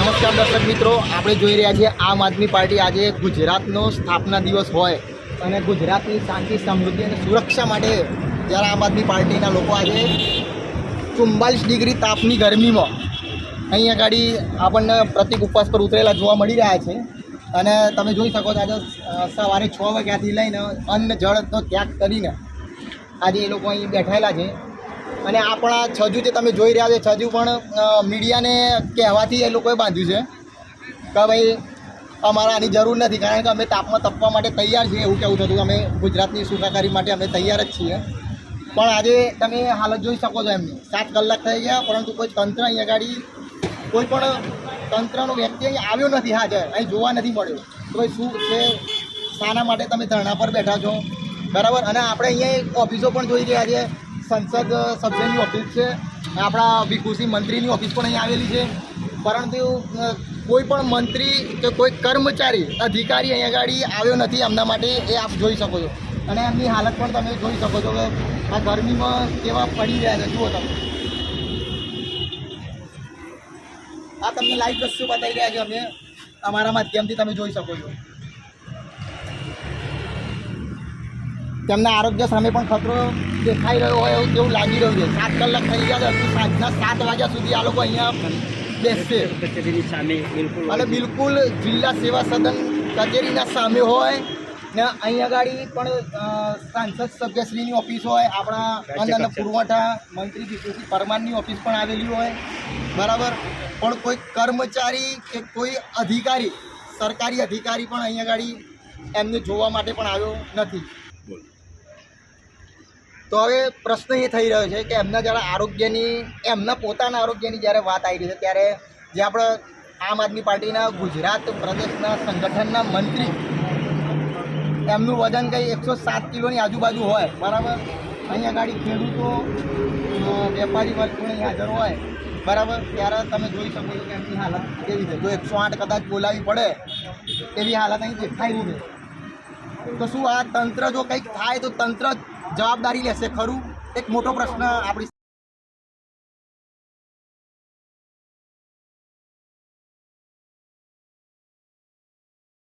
નમસ્કાર દર્શક મિત્રો, આપણે જોઈ રહ્યા છીએ આમ આદમી પાર્ટી આજે ગુજરાતનો સ્થાપના દિવસ હોય અને ગુજરાતની શાંતિ, સમૃદ્ધિ અને સુરક્ષા માટે જ્યારે આમ આદમી પાર્ટીના લોકો આજે ચુમ્બાલીસ ડિગ્રી તાપની ગરમીમાં અહીંયા ગાડી આપણને પ્રતિક ઉપવાસ પર ઉતરેલા જોવા મળી રહ્યા છે. અને તમે જોઈ શકો છો આજે સવારે છ વાગ્યાથી લઈને અન્ન જળનો ત્યાગ કરીને આજે એ લોકો અહીં બેઠેલા છે. અને આપણા છજુ જે તમે જોઈ રહ્યા છો, છજુ પણ મીડિયાને કહેવાથી એ લોકોએ બાંધ્યું છે. કે ભાઈ, અમારે આની જરૂર નથી, કારણ કે અમે તાપમાં તપવા માટે તૈયાર છીએ એવું કહેવું થતું. અમે ગુજરાતની સુખાકારી માટે અમે તૈયાર જ છીએ. પણ આજે તમે હાલત જોઈ શકો છો એમની. સાત કલાક થઈ ગયા, પરંતુ કોઈ તંત્ર અહીંયા ગાડી, કોઈ પણ તંત્રનો વ્યક્તિ અહીં આવ્યો નથી હાજર. અહીં જોવા નથી મળ્યો. તો ભાઈ, શું છે? શાના માટે તમે ધરણા પર બેઠા છો. બરાબર? અને આપણે અહીંયા ઓફિસો પણ જોઈ રહ્યા છે સંસદ સભ્યની ઓફિસ છે આપણા ભીખુસિંહ મંત્રીની ઓફિસ પણ અહીં આવેલી છે. પરંતુ કોઈ પણ મંત્રી કે કોઈ કર્મચારી, અધિકારી અહીંયા આગળ આવ્યો નથી એમના માટે એ આપ જોઈ શકો છો. અને એમની હાલત પણ તમે જોઈ શકો છો કે આ ગરમીમાં કેવા પડી રહ્યા છે. જુઓ તમે. આ તમને લાઈવ દ્રશ્યો બતાવી રહ્યા છે અમે. અમારા માધ્યમથી તમે જોઈ શકો છો. તેમના આરોગ્ય સામે પણ ખતરો દેખાઈ રહ્યો હોય એવું તેવું લાગી રહ્યું છે? સાત કલાક થઈ ગયા છે હજુ સાંજના સાત વાગ્યા સુધી આ લોકો અહીંયા બેસશે. કચેરીની સામે બિલકુલ અને બિલકુલ જિલ્લા સેવા સદન કચેરીના સામે હોય ને અહીંયા ગાડી પણ સાંસદ સભ્યશ્રીની ઓફિસ હોય આપણા અન્ન અને પુરવઠા મંત્રી વિભૂતિ પરમારની ઓફિસ પણ આવેલી હોય. બરાબર? પણ કોઈ કર્મચારી કે કોઈ અધિકારી સરકારી અધિકારી પણ અહીંયા ગાડી એમને જોવા માટે પણ આવ્યો નથી. તો હવે પ્રશ્ન એ થઈ રહ્યો છે કે એમના જ્યારે આરોગ્યની, એમના પોતાના આરોગ્યની જ્યારે વાત આવી રહી છે, ત્યારે જે આપણે આમ આદમી પાર્ટીના ગુજરાત પ્રદેશના સંગઠનના મંત્રી, એમનું વજન કંઈ એકસો સાત કિલોની આજુબાજુ હોય, બરાબર? અહીંયા ગાડી ખેડૂતો વેપારી વર્ગ પણ હાજર હોય, બરાબર? ત્યારે તમે જોઈ શકો છો કે એમની હાલત કેવી છે. જો એકસો આઠ કદાચ બોલાવી પડે, એવી હાલત અહીં દેખાઈ રહી છે. તો શું આ તંત્ર જો કંઈક થાય તો તંત્ર જવાબદારી લેશે ખરું? એક મોટો પ્રશ્ન આપણી